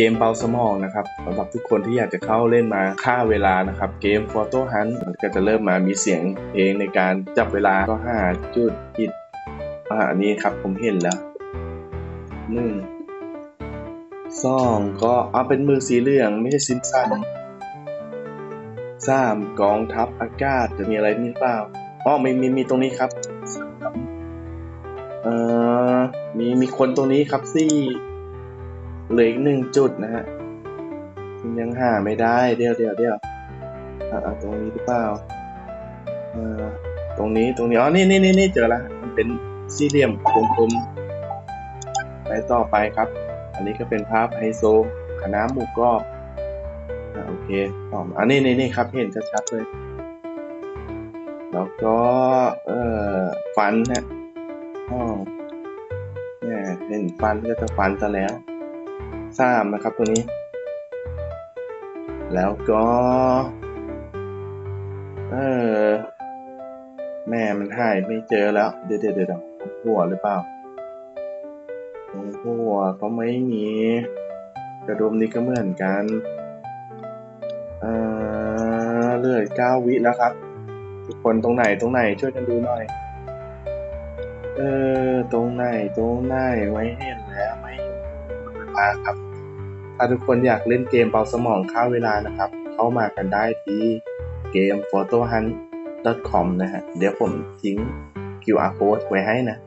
เกมเบาสมองนะครับสำหรับทุกคนที่อยากจะเข้าเล่นมาฆ่าเวลานะครับเกม Photo Hunt มันก็จะเริ่มมามีเสียงเพลงในการจับเวลาก็หาจุดผิดอ่าอันนี้ครับผมเห็นแล้วหนึ่งสองก็เอาเป็นมือสีเหลืองไม่ใช่ซิมสันสามกองทัพอากาศจะมีอะไรนี่เปล่าอ๋อมีมีมีตรงนี้ครับเอ่อมีมีคนตรงนี้ครับสี่ เหลืออีกหนึ่งจุดนะฮะยังหาไม่ได้เดี๋ยวเดี๋ยวเดี๋ยวตรงนี้หรือเปล่าตรงนี้ตรงนี้อ๋อนี่นี่นี่นี่เจอละมันเป็นสี่เหลี่ยมกลมๆไปต่อไปครับ อันนี้ก็เป็นภาพไฮโซคณะหมูกรอบโอเคต่อมาอันนี้นี่นี่ครับเห็นชัดๆเลย แล้วก็เอ่อฟันฮะอ๋อเนี่ยเห็นฟันก็จะฟันซะแล้ว สามนะครับตัวนี้ แล้วก็เออแม่มันหายไม่เจอแล้ว เดี๋ยวเดี๋ยวเดี๋ยวหัวหรือเปล่าหัวก็ไม่มี กระดุมนี้ก็เหมือนกันเออเลือเก้าวิแล้วครับ ทุกคนตรงไหนตรงไหนช่วยกันดูหน่อย เออ ตรงไหนตรงไหนไม่เห็นแล้ว ม่เห็นเวลาครับ ถ้าทุกคนอยากเล่นเกมเบาสมองค่าเวลานะครับ เข้ามากันได้ที่เกม photohunt com นะฮะ เดี๋ยวผมทิ้ง QR code ไว้ให้นะ